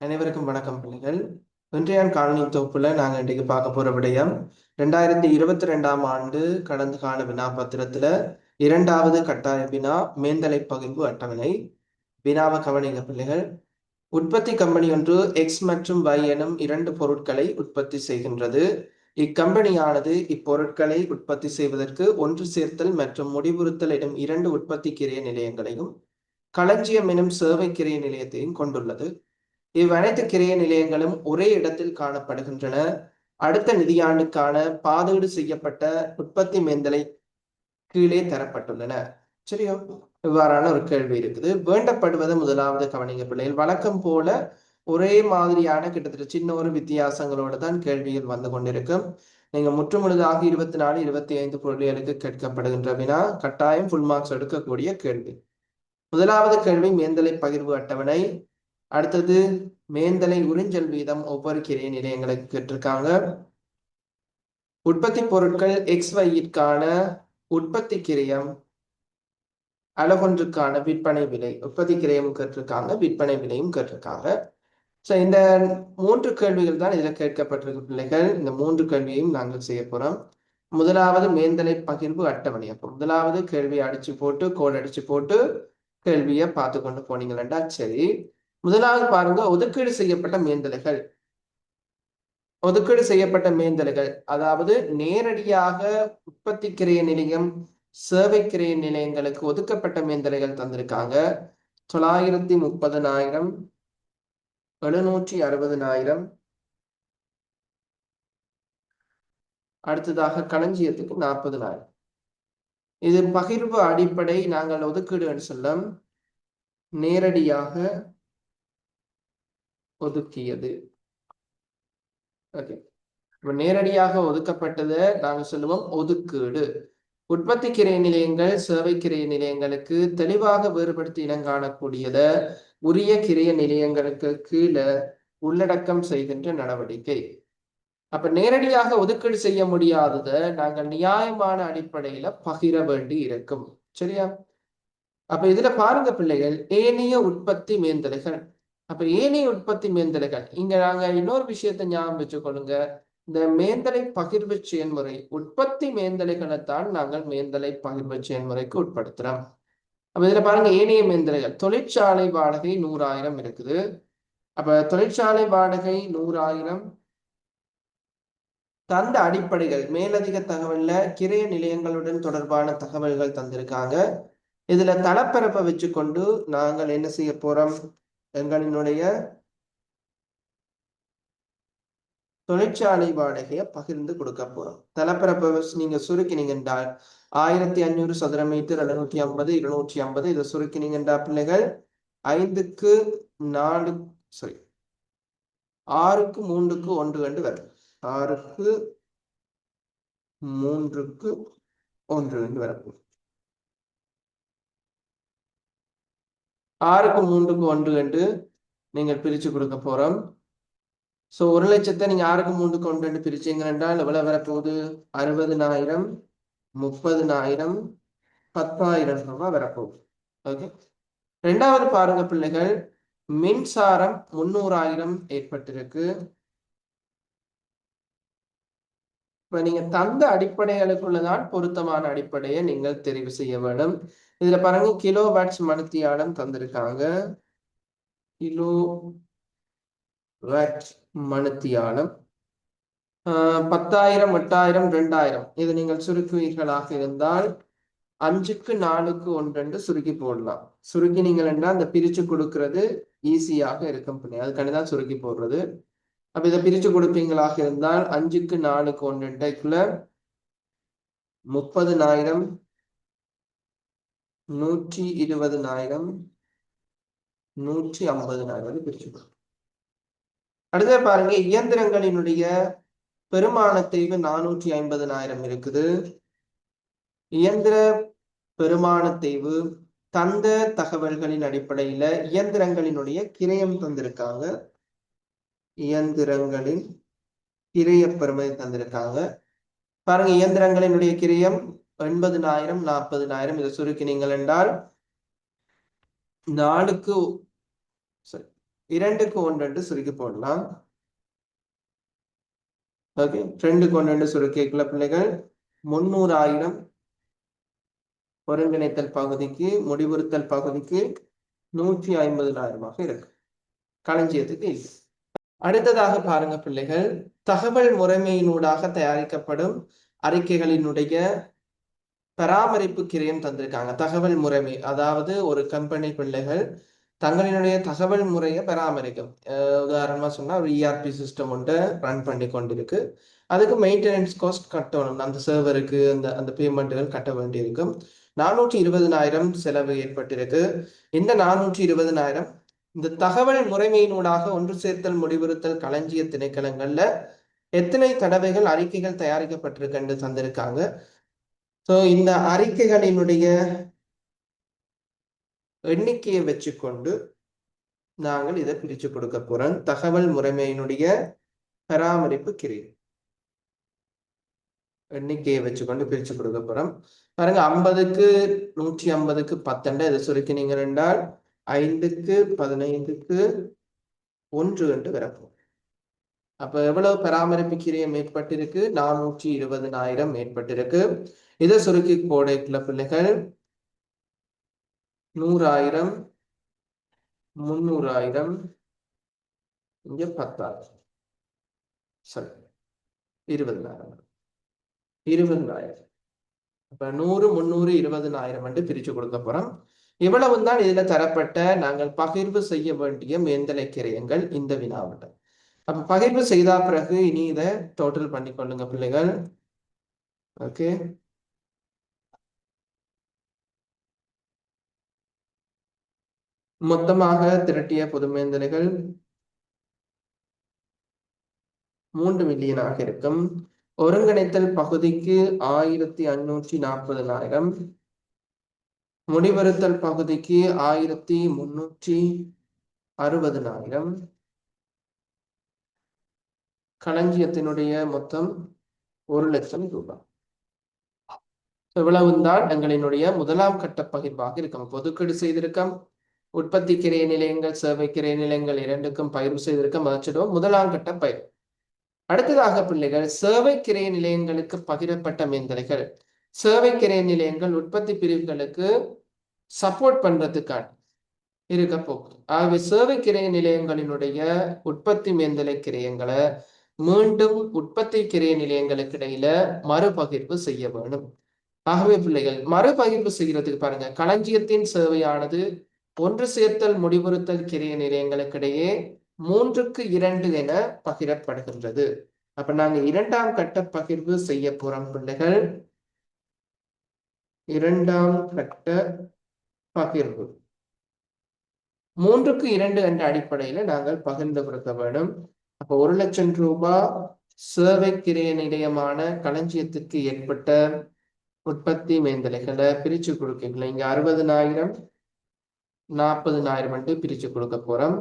அனைவருக்கும் வணக்கம் பிள்ளைகள் இன்றைய காலனி தொகுப்புல நாங்க இன்றைக்கு பார்க்க போற விடயம் ரெண்டாயிரத்தி இருபத்தி ரெண்டாம் ஆண்டு கடந்த கால வினா பத்திரத்துல இரண்டாவது கட்டாய வினா மேந்தலை பகிர்வு அட்டவணை. வினாவை கவனிங்க பிள்ளைகள் உற்பத்தி கம்பெனி ஒன்று எக்ஸ் மற்றும் வை எனும் இரண்டு பொருட்களை உற்பத்தி செய்கின்றது. இக்கம்பெனியானது இப்பொருட்களை உற்பத்தி செய்வதற்கு ஒன்று சேர்த்தல் மற்றும் முடிவுறுத்தல் எனும் இரண்டு உற்பத்தி கிரிய நிலையங்களையும் களஞ்சியம் எனும் சேவை கிரிய நிலையத்தையும் கொண்டுள்ளது. இவ்வனைத்து கிரைய நிலையங்களும் ஒரே இடத்தில் காணப்படுகின்றன. அடுத்த நிதியாண்டுக்கான பாதீடு செய்யப்பட்ட உற்பத்தி மேந்தலை கீழே தரப்பட்டுள்ளன. சரியோ? இவ்வாறான ஒரு கேள்வி இருக்குது. வேண்டப்படுவது முதலாவது கவனிங்க பிள்ளைகள். வழக்கம் போல ஒரே மாதிரியான கிட்டத்தட்ட சின்ன ஒரு வித்தியாசங்களோடு தான் கேள்விகள் வந்து கொண்டிருக்கும். நீங்க முற்றுமுழுதாக இருபத்தி நாலு இருபத்தி ஐந்து பொருளியலுக்கு கேட்கப்படுகின்ற வினா கட்டாயம் ஃபுல் மார்க்ஸ் எடுக்கக்கூடிய கேள்வி. முதலாவது கேள்வி மேந்தலை பகிர்வு அட்டவணை. அடுத்தது மேந்தலை உறிஞ்சல் வீதம் ஒவ்வொரு கிரிய நிலையங்களுக்கு கேட்டிருக்காங்க. உற்பத்தி பொருட்கள் எக்ஸ் வையிற்கான உற்பத்தி கிரயம் அளவொன்றுக்கான விற்பனை விலை உற்பத்தி கிரயம் கேட்டிருக்காங்க விற்பனை விலையும் கேட்டிருக்காங்க. ஸோ இந்த மூன்று கேள்விகள் தான் இதில் கேட்கப்பட்டிருக்க பிள்ளைகள். இந்த மூன்று கேள்வியையும் நாங்கள் செய்ய போகிறோம் முதலாவது மேந்தலை பகிர்வு அட்டவணை அப்போ முதலாவது கேள்வியை அடிச்சு போட்டு கோல் அடிச்சு போட்டு கேள்வியை பார்த்து கொண்டு போனீங்களா சரி. முதலாவது பாருங்க ஒதுக்கீடு செய்யப்பட்ட மேந்தலைகள் ஒதுக்கீடு செய்யப்பட்ட மேந்தலைகள் அதாவது நேரடியாக உற்பத்தி கிரைய நிலையம் சேவை கிரைய நிலையங்களுக்கு ஒதுக்கப்பட்ட மேந்தலைகள் தந்திருக்காங்க. தொள்ளாயிரத்தி முப்பதுனாயிரம் எழுநூற்றி அறுபதுனாயிரம். அடுத்ததாக களஞ்சியத்துக்கு நாற்பதுனாயிரம். இது பகிர்வு அடிப்படை நாங்கள் ஒதுக்கீடு சொல்லம். நேரடியாக ஒதுக்கியது. ஓகே இப்ப நேரடியாக ஒதுக்கப்பட்டதை நாங்க சொல்லுவோம் ஒதுக்கீடு. உற்பத்தி கிரை நிலையங்கள் சேவை கிரை நிலையங்களுக்கு தெளிவாக வேறுபடுத்தி இனம் காணக்கூடியத உரிய கிரைய நிலையங்களுக்கு கீழே உள்ளடக்கம் செய்கின்ற நடவடிக்கை. அப்ப நேரடியாக ஒதுக்கீடு செய்ய முடியாதத நாங்கள் நியாயமான அடிப்படையில பகிர வேண்டி இருக்கும். சரியா? அப்ப இதுல பாருங்க பிள்ளைகள் ஏனைய உற்பத்தி மேந்தலைகள் அப்ப ஏனைய உற்பத்தி மேந்தலைகள் இங்க நாங்க இன்னொரு விஷயத்த ஞாபகம் வச்சுக்கொள்ளுங்க. இந்த மேந்தலை பகிர்வு செயல்முறை உற்பத்தி மேந்தலைகளைத்தான் நாங்கள் மேந்தலை பகிர்வு செயல்முறைக்கு உட்படுத்துறோம். அப்ப இதுல பாருங்க ஏனைய மேந்தலைகள் தொழிற்சாலை வாடகை நூறாயிரம் இருக்குது. அப்ப தொழிற்சாலை வாடகை நூறாயிரம். தந்த அடிப்படைகள் மேலதிக தகவல்ல கிரைய நிலையங்களுடன் தொடர்பான தகவல்கள் தந்திருக்காங்க. இதுல தளப்பரப்பை வச்சுக்கொண்டு நாங்கள் என்ன செய்ய போறோம்? எங்களினுடைய தொழிற்சாலை வாடகையை பகிர்ந்து கொடுக்க போறோம். தலப்பரப்பை நீங்க சுருக்கினீங்க என்றால் ஆயிரத்தி அஞ்சூறு சதுர மீட்டர் எழுநூத்தி ஐம்பது இருநூற்றி ஐம்பது இதை சுருக்கினீங்க பிள்ளைகள் ஐந்துக்கு நாலு சாரி ஆறுக்கு மூன்றுக்கு ஒன்று கண்டு வரும். ஆறுக்கு மூன்றுக்கு ஒன்று கண்டு வரப்போம் ஆறுக்கு மூன்றுக்கு ஒன்று கண்டு நீங்கள் பிரிச்சு கொடுக்க போகிறோம் ஸோ ஒரு லட்சத்தை நீங்கள் ஆறுக்கு மூன்றுக்கு ஒன்று ரெண்டு பிரிச்சீங்க என்றால் எவ்வளோ வரப்போகுது? அறுபதுனாயிரம் முப்பதுனாயிரம் பத்தாயிரம் ரூபாய் வரப்போகுது. ஓகே ரெண்டாவது பாருங்க பிள்ளைகள் மின்சாரம் முன்னூறாயிரம் ஏற்பட்டிருக்கு. இப்ப நீங்க தந்த அடிப்படைகளுக்குள்ளதான் பொருத்தமான அடிப்படையை நீங்கள் தெரிவு செய்ய வேண்டும். இதுல பாருங்க கிலோ வாட்ஸ் மணித்தியாலம் தந்திருக்காங்க. கிலோ வாட் மணித்தியாலம் பத்தாயிரம் எட்டாயிரம் ரெண்டாயிரம். இது நீங்கள் சுருக்குவீர்களாக இருந்தால் அஞ்சுக்கு நாலுக்கு ஒன்றென்று சுருக்கி போடலாம். சுருக்கி நீங்கள் என்றால் அந்த பிரிச்சு கொடுக்கறது ஈஸியாக இருக்கும் அதுக்காண்டி தான் சுருக்கி போடுறது. அப்ப இதை பிரிச்சு கொடுப்பீங்களாக இருந்தால் அஞ்சுக்கு நாலுக்கு ஒன்றுக்குள்ள முப்பதுனாயிரம் நூற்றி இருபதுனாயிரம் நூற்றி ஐம்பதுனாயிரம் பிரிச்சு அடுத்த பாருங்க இயந்திரங்களினுடைய பெருமான தேய்வு நானூற்றி ஐம்பதுனாயிரம் இருக்குது. இயந்திர பெருமான தேய்வு தந்த தகவல்களின் அடிப்படையில இயந்திரங்களினுடைய கிரயம் தந்திருக்காங்க. இயந்திரங்களின் கிரைய பெருமை தந்திருக்காங்க. பாருங்க இயந்திரங்களினுடைய கிரியம் எண்பதுனாயிரம் நாற்பதுனாயிரம். இதை சுருக்கினீங்கள் என்றால் நாலுக்கு இரண்டுக்கு ஒன்று சுருக்கி போடலாம். ஓகே ரெண்டுக்கு ஒன்று சுருக்கிக்குள்ள பிள்ளைகள் முன்னூறாயிரம் ஒருங்கிணைத்தல் பகுதிக்கு முடிவுறுத்தல் பகுதிக்கு நூற்றி ஐம்பதுனாயிரமாக இருக்கு. களஞ்சியத்துக்கு இல்லை. அடுத்ததாக பாருங்க பிள்ளைகள். தகவல் முறைமையினூடாக தயாரிக்கப்படும் அறிக்கைகளினுடைய பராமரிப்பு கிரியம் தந்திருக்காங்க. தகவல் முறைமை அதாவது ஒரு கம்பெனி பிள்ளைகள் தங்களினுடைய தகவல் முறையை பராமரிக்கும். உதாரணமா சொன்னா ஒரு இஆர்பி சிஸ்டம் ஒன்று ரன் பண்ணி கொண்டிருக்கு. அதுக்கு மெயின்டெனன்ஸ் காஸ்ட் கட்டணும். அந்த சர்வருக்கு அந்த அந்த பேமெண்ட்டுகள் கட்ட வேண்டியிருக்கும். நானூற்றி இருபதனாயிரம் செலவு ஏற்பட்டிருக்கு. இந்த நானூற்றி இருபதனாயிரம் இந்த தகவல் முறைமையினூடாக ஒன்று சேர்த்தல் முடிவுறுத்தல் களஞ்சிய திணைக்களங்கள்ல எத்தனை தடவைகள் அறிக்கைகள் தயாரிக்கப்பட்டிருக்கு தந்திருக்காங்க. ஸோ இந்த அறிக்கைகளினுடைய எண்ணிக்கையை வச்சுக்கொண்டு நாங்கள் இதை பிரித்து கொடுக்க போறோம். தகவல் முறைமையினுடைய பராமரிப்பு கிரியை. எண்ணிக்கையை வச்சுக்கொண்டு பிரித்து கொடுக்க போறோம். பாருங்க ஐம்பதுக்கு நூற்றி ஐம்பதுக்கு பத்தெண்டு இதை சுருக்கினீங்க என்றால் ஐந்துக்கு பதினைந்துக்கு ஒன்று என்று வரப்போம் அப்ப எவ்வளவு பராமரிப்பு கிரியம் ஏற்பட்டிருக்கு? நானூற்றி இருபதனாயிரம் ஏற்பட்டிருக்கு. இதை சுருக்கி கோடைக்குள்ள பிள்ளைகள் நூறாயிரம் முன்னூறாயிரம் இங்க பத்தாயிரம். சரி இருபதனாயிரம். இருபதனாயிரம். அப்ப நூறு முன்னூறு இருபதனாயிரம் என்று பிரிச்சு கொடுக்க போறோம். இவ்வளவு தான் இதுல தரப்பட்ட நாங்கள் பகிர்வு செய்ய வேண்டிய மேந்தலை கிரயங்கள் இந்த வினாவிட்ட அப்ப பகிர்வு செய்த பிறகு இனி இதை டோட்டல் பண்ணி கொள்ளுங்க பிள்ளைகள். ஓகே மொத்தமாக திரட்டிய பொதுமேந்தலைகள் மூன்று மில்லியனாக இருக்கும். ஒருங்கிணைத்தல் பகுதிக்கு ஆயிரத்தி அஞ்சூற்றி நாற்பதனாயிரம் முடிவறுத்தல் பகுதிக்கு ஆயிரத்தி முன்னூற்றி அறுபதனாயிரம். களஞ்சியத்தினுடைய மொத்தம் ஒரு லட்சம் ரூபாய். இவ்வளவுதான் எங்களினுடைய முதலாம் கட்ட பகிர்வாக இருக்கும். பொதுக்கீடு செய்திருக்கோம் உற்பத்தி கிரைய நிலையங்கள் சேவை கிரைய நிலையங்கள் இரண்டுக்கும் பயிர் செய்திருக்க மதிச்சிடும் முதலாம் கட்ட பயிர். அடுத்ததாக பிள்ளைகள் சேவை கிரைய நிலையங்களுக்கு பகிரப்பட்ட மேந்தலைகள் சேவை கிரைய நிலையங்கள் உற்பத்தி பிரிவுகளுக்கு சப்போர்ட் பண்றதுக்கான இருக்க போகுது. ஆகவே சேவை கிரைய நிலையங்களினுடைய உற்பத்தி மேந்தலை கிரயங்களை மீண்டும் உற்பத்தி கிரைய நிலையங்களுக்கு இடையில மறுபகிர்வு செய்ய வேணும். ஆகவே பிள்ளைகள் மறுபகிர்வு செய்யறதுக்கு பாருங்க. களஞ்சியத்தின் சேவையானது ஒன்று சேர்த்தல் முடிவுறுத்தல் கிரிய நிலையங்களுக்கிடையே மூன்றுக்கு இரண்டு என பகிரப்படுகின்றது. அப்ப நாங்க இரண்டாம் கட்ட பகிர்வு செய்ய போறோம் பிள்ளைகள். இரண்டாம் கட்ட பகிர்வு. மூன்றுக்கு இரண்டு என்ற அடிப்படையில நாங்கள் பகிர்ந்து கொடுக்க வேண்டும். அப்ப ஒரு லட்சம் ரூபாய் சேவை கிரைய நிலையமான களஞ்சியத்துக்கு ஏற்பட்ட உற்பத்தி மேந்தலைகளை பிரிச்சு கொடுக்கல இங்க அறுபதுனாயிரம் நாற்பதுனாயிரம் வந்து பிரிச்சு கொடுக்க போறோம்.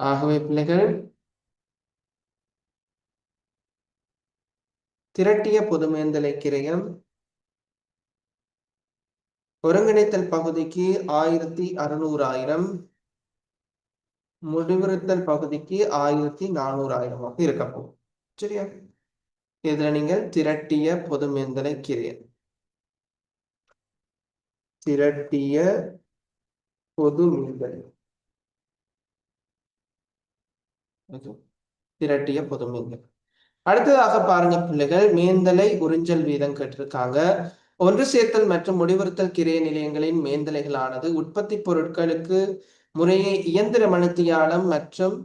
ஆகவே பிள்ளைகள் திரட்டிய பொது மேந்தலை கிரயம் ஒருங்கிணைத்தல் பகுதிக்கு ஆயிரத்தி அறுநூறாயிரம் முடிவுறுத்தல் பகுதிக்கு ஆயிரத்தி நானூறாயிரமாக இருக்க போகும் சரியா? இதுல நீங்கள் திரட்டிய பொதுமேந்தலை கிரயம் திரட்டிய பொது மேந்தலை திரட்டிய பொது மீன்கள் அடுத்ததாக பாருங்க பிள்ளைகள் மேந்தலை உறிஞ்சல் வீதம் கேட்டிருக்காங்க. ஒன்று சேர்த்தல் மற்றும் முடிவுறுத்தல் கிரைய நிலையங்களின் மேந்தலைகளானது உற்பத்தி பொருட்களுக்கு முறையே இயந்திர மனுத்தியாலம் மற்றும்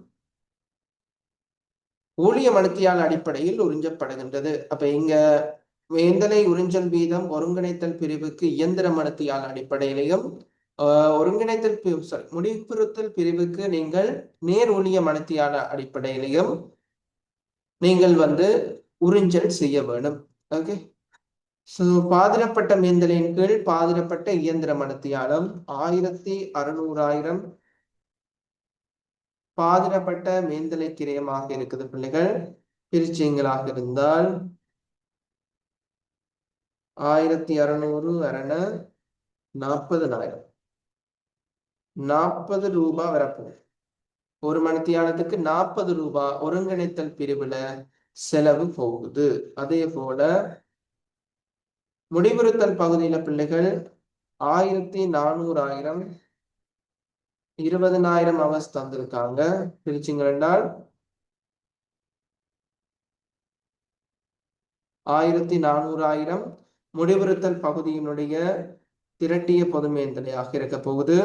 ஊழிய மனத்தியால் அடிப்படையில் உறிஞ்சப்படுகின்றது. அப்ப இங்க மேந்தலை உறிஞ்சல் வீதம் ஒருங்கிணைத்தல் பிரிவுக்கு இயந்திர மனுத்தியால் அடிப்படையிலையும் ஒருங்கிணைத்தல் சாரி முடிவுறுத்தல் பிரிவுக்கு நீங்கள் நேர் ஊழிய மனத்தியான அடிப்படையிலையும் நீங்கள் வந்து உறிஞ்சல் செய்ய வேண்டும். ஓகே ஸோ பாதிரப்பட்ட மேந்தலின் கீழ் பாதிரப்பட்ட இயந்திர மனத்தியாலம் ஆயிரத்தி அறுநூறாயிரம் பாதிரப்பட்ட மேந்தலை கிரயமாக இருக்குது பிள்ளைகள். பிரிச்சிங்களாக இருந்தால் ஆயிரத்தி அறுநூறு அரண நாற்பதுனாயிரம். நாற்பது ரூபாய் வரப்போகுது. ஒரு மணித்தியாலத்துக்கு நாற்பது ரூபாய் ஒருங்கிணைத்தல் பிரிவுல செலவு போகுது. அதே போல முடிவுறுத்தல் பகுதியில பிள்ளைகள் ஆயிரத்தி நானூறு ஆயிரம் இருபதனாயிரம் அவர்ஸ் தந்திருக்காங்க. பிரிச்சிங்கன்னால் ஆயிரத்தி நானூறு ஆயிரம் முடிவுறுத்தல் பகுதியினுடைய திரட்டிய பொதுமேந்தலையாக இருக்க போகுது?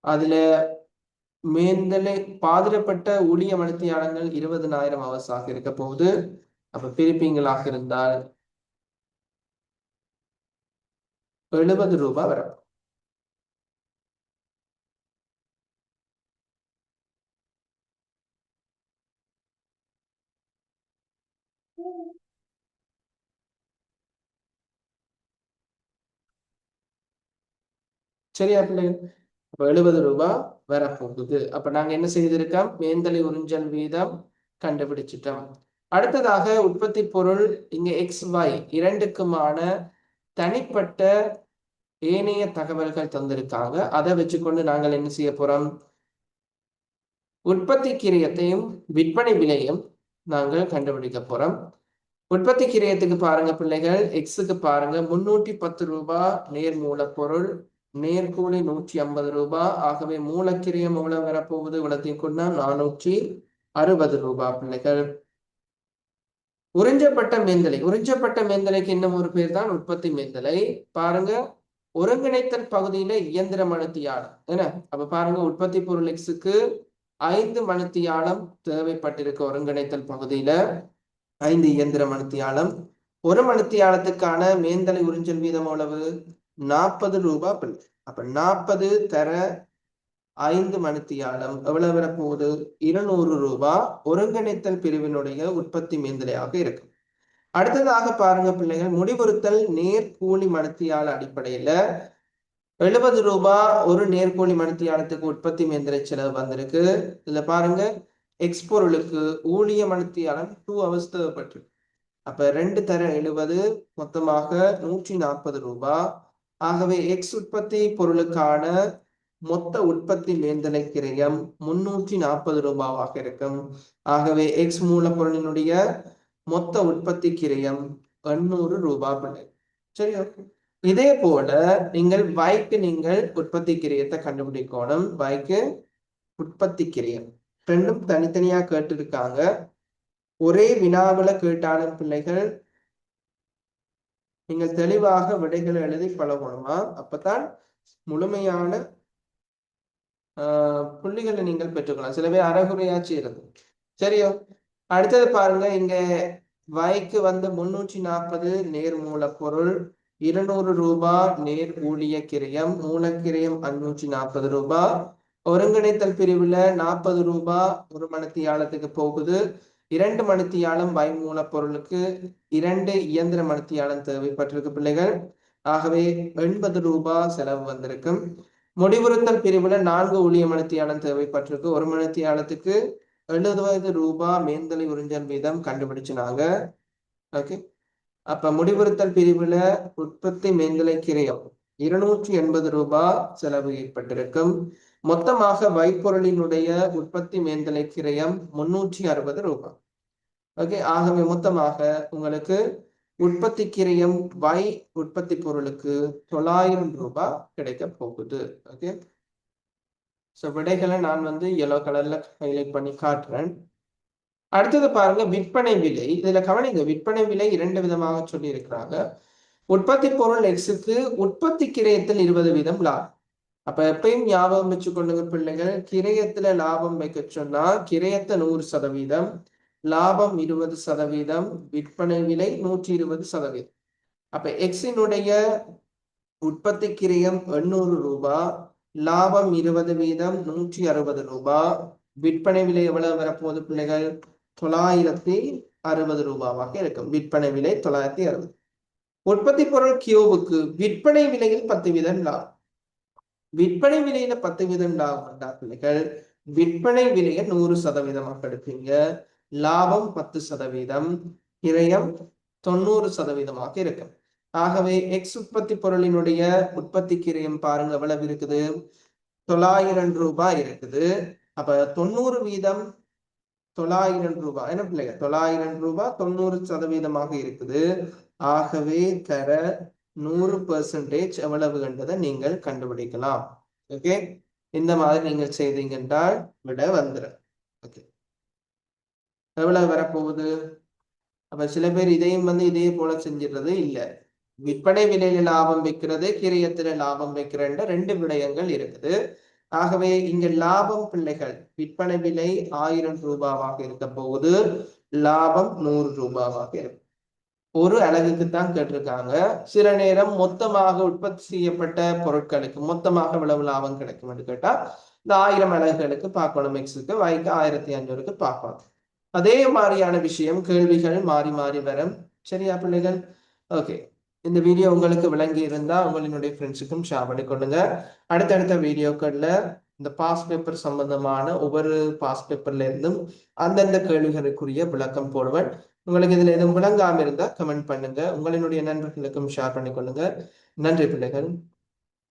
அதுல மேந்தலை பாதிரப்பட்ட ஊழிய மணித்தியாளங்கள் இருபதனாயிரம் அவர்ஸாக இருக்க போகுது. அப்ப பிரிப்பீங்களாக இருந்தால் எழுபது ரூபாய் வரும் சரியா பிள்ளைங்க அப்ப எழுபது ரூபாய் வரப்போகுது அப்ப நாங்க என்ன செய்திருக்கோம் மேந்தலை உறிஞ்சல் வீதம் கண்டுபிடிச்சிட்டோம் அடுத்ததாக உற்பத்தி பொருள் இங்க எக்ஸ் ஒய் இரண்டுக்குமான தனிப்பட்ட ஏனைய தகவல்கள் தந்திருக்காங்க. அதை வச்சுக்கொண்டு நாங்கள் என்ன செய்ய போறோம்? உற்பத்தி கிரியத்தையும் விற்பனை விலையும் நாங்கள் கண்டுபிடிக்க போறோம். உற்பத்தி கிரியத்துக்கு பாருங்க பிள்ளைகள். எக்ஸுக்கு பாருங்க. முன்னூற்றி பத்து ரூபாய் நேர் மூலப்பொருள். நேர்கூலி நூற்றி ஐம்பது ரூபாய் ஆகவே மூலக்கிரியம் எவ்வளவு வரப்போகுது. இவ்வளத்தையும் கொண்டா நானூற்றி அறுபது ரூபாய் பிள்ளைகள். உறிஞ்சப்பட்ட மேந்தலை உறிஞ்சப்பட்ட மேந்தலைக்கு இன்னும் ஒரு பேர் தான் உற்பத்தி மேந்தலை பாருங்க ஒருங்கிணைத்தல் பகுதியில இயந்திர மனுத்தியாளம் என்ன? அப்ப பாருங்க உற்பத்தி பொருள் எக்ஸுக்கு ஐந்து மனுத்தியாளம் தேவைப்பட்டிருக்கு ஒருங்கிணைத்தல் பகுதியில. ஐந்து இயந்திர மனுத்தியாளம் ஒரு மனுத்தியாளத்துக்கான மேந்தலை உறிஞ்சல் வீதம் எவ்வளவு? நாற்பது ரூபாய் பில். அப்ப நாற்பது தர ஐந்து மணித்தியாலம் எவ்வளவு வரப்போகுது இருநூறு ரூபாய் ஒருங்கிணைத்தல் பிரிவினுடைய உற்பத்தி மேந்தலையாக இருக்கும். அடுத்ததாக பாருங்க பிள்ளைகள் முடிவுறுத்தல் நேர்கூலி மணித்தியால அடிப்படையில எழுபது ரூபாய் ஒரு நேர்கூலி மணித்தியாலத்துக்கு உற்பத்தி மேந்திர செலவு வந்திருக்கு. இதுல பாருங்க எக்ஸ் பொருளுக்கு ஊழிய மணித்தியாலம் டூ ஹவர்ஸ் தேவைப்பட்டிருக்கு. அப்ப ரெண்டு தர எழுபது மொத்தமாக நூற்றி நாற்பது ரூபாய் ஆகவே எக்ஸ் உற்பத்தி பொருளுக்கான மொத்த உற்பத்தி வேந்தனை கிரயம் முன்னூற்றி நாற்பது ரூபாவாக இருக்கும். ஆகவே எக்ஸ் மூலப்பொருளினுடைய மொத்த உற்பத்தி கிரயம் எண்ணூறு ரூபாய் பிள்ளை சரி ஓகே இதே போல நீங்கள் வைக்கு நீங்கள் உற்பத்தி கிரியத்தை கண்டுபிடிக்கணும். வைக்கு உற்பத்தி கிரியம். ரெண்டும் தனித்தனியா கேட்டிருக்காங்க. ஒரே வினாவில கேட்டாலும் பிள்ளைகள் நீங்கள் தெளிவாக விடைகளை எழுதி பழகணுமா? அப்பதான் முழுமையான புள்ளிகளை நீங்கள் பெற்றுக்கலாம் சில பேர் அறகுறையாச்சு இருக்கும் சரியோ? அடுத்தது பாருங்க இங்க வைக்கு வந்து முன்னூற்றி நாற்பது நேர் மூலப்பொருள் இருநூறு ரூபாய் நேர் ஊழிய கிரயம் மூலக்கிரயம் அஞ்சூற்றி நாற்பது ரூபாய் ஒருங்கிணைத்தல் பிரிவுல நாற்பது ரூபாய் ஒரு மணித்தியாலத்துக்கு போகுது இரண்டு மணித்தியாலம் வை மூலப்பொருளுக்கு இரண்டு இயந்திர மணித்தியாலம் தேவைப்பட்டிருக்கு பிள்ளைகள். ஆகவே எண்பது ரூபாய் செலவு வந்திருக்கும். முடிவுறுத்தல் பிரிவுல நான்கு ஊழிய மணித்தியாலம் தேவைப்பட்டிருக்கு. ஒரு மணித்தியாலத்துக்கு எழுபது ரூபாய் மேந்தலை உறிஞ்சல் வீதம் கண்டுபிடிச்சினாங்க. ஓகே. அப்ப முடிவுறுத்தல் பிரிவுல உற்பத்தி மேந்தலை கிரயம் இருநூற்றி எண்பது ரூபாய் செலவு ஏற்பட்டிருக்கும். மொத்தமாக வைப்பொருளினுடைய உற்பத்தி மேந்தலை கிரயம் முன்னூற்றி அறுபது ரூபாய் ஓகே. ஆகவே மொத்தமாக உங்களுக்கு உற்பத்தி கிரியம் வை உற்பத்தி பொருளுக்கு தொள்ளாயிரம் ரூபாய் கிடைக்க போகுது. ஓகே ஸோ விடைகளை நான் வந்து எல்லோ கலர்ல ஹைலைட் பண்ணி காட்டுறேன். அடுத்தது பாருங்க விற்பனை விலை. இதுல கவனிங்க விற்பனை விலை இரண்டு விதமாக சொல்லி இருக்கிறாங்க உற்பத்தி பொருள் எக்ஸுக்கு உற்பத்தி கிரயத்தில் இருபது வீதம் லாபம். அப்ப எப்பயும் ஞாபகம் வச்சு கொள்ளுங்க பிள்ளைகள் கிரயத்துல லாபம் வைக்க சொன்னா கிரயத்தை நூறு சதவீதம் லாபம் இருபது சதவீதம் விற்பனை விலை நூற்றி இருபது சதவீதம். அப்ப எக்ஸினுடைய உற்பத்தி கிரியம் எண்ணூறு ரூபாய் லாபம் இருபது வீதம் நூற்றி அறுபது ரூபாய் விற்பனை விலை எவ்வளவு வரப்போகுது பிள்ளைகள்? தொள்ளாயிரத்தி அறுபது ரூபாவாக இருக்கும். விற்பனை விலை தொள்ளாயிரத்தி அறுபது. உற்பத்தி பொருள் கியூவுக்கு விற்பனை விலையில் பத்து வீதம் லாபம். விற்பனை விலையில பத்து வீதம் லாபம் பிள்ளைகள் விற்பனை விலையை நூறு சதவீதமாக எடுப்பீங்க. லாபம் பத்து சதவீதம் கிரயம் தொண்ணூறு சதவீதமாக இருக்கும். ஆகவே எக்ஸ் உற்பத்தி பொருளினுடைய உற்பத்தி கிரயம் பாருங்க எவ்வளவு இருக்குது? தொள்ளாயிரம் ரூபாய் இருக்குது. அப்ப தொண்ணூறு வீதம் தொள்ளாயிரம் ரூபாய். என்ன பிள்ளைங்க? தொள்ளாயிரம் ரூபாய் தொண்ணூறு சதவீதமாக இருக்குது. ஆகவே தர நூறு பெர்சன்டேஜ் எவ்வளவு என்றதை நீங்கள் கண்டுபிடிக்கலாம். ஓகே இந்த மாதிரி நீங்கள் செய்தீங்க என்றால் விட வந்துடும் ஓகே எவ்வளவு வரப்போகுது. அப்ப சில பேர் இதையும் வந்து இதே போல செஞ்சிடறது இல்லை. விற்பனை விலையில லாபம் வைக்கிறது கிரியத்துல லாபம் வைக்கிறன்ற ரெண்டு விடயங்கள் இருக்குது. ஆகவே இங்க லாபம் பிள்ளைகள் விற்பனை விலை ஆயிரம் ரூபாவாக இருக்க போகுது. லாபம் நூறு ரூபாவாக இருக்கும் ஒரு அலகுக்கு தான் கேட்டிருக்காங்க. சில நேரம் மொத்தமாக உற்பத்தி செய்யப்பட்ட பொருட்களுக்கு மொத்தமாக எவ்வளவு லாபம் கிடைக்கும் என்று கேட்டா இந்த ஆயிரம் அலகுகளுக்கு பார்க்கணும். எக்ஸுக்கு வாய்க்கு ஆயிரத்தி ஐநூறுக்கு பார்க்கணும் அதே மாதிரியான விஷயம் கேள்விகள் மாறி மாறி வரும். சரியா பிள்ளைகள்? ஓகே இந்த வீடியோ உங்களுக்கு விளங்கி இருந்தா உங்களினுடைய ஃப்ரெண்ட்ஸுக்கும் ஷேர் பண்ணி கொடுங்க அடுத்தடுத்த வீடியோக்கள்ல இந்த பாஸ் பேப்பர் சம்பந்தமான ஒவ்வொரு பாஸ் பேப்பர்ல இருந்தும் அந்தந்த கேள்விகளுக்குரிய விளக்கம் போடுவேன். உங்களுக்கு இதுல எதுவும் விளங்காம இருந்தா கமெண்ட் பண்ணுங்க. உங்களினுடைய நண்பர்களுக்கும் ஷேர் பண்ணி கொள்ளுங்க. நன்றி பிள்ளைகள்.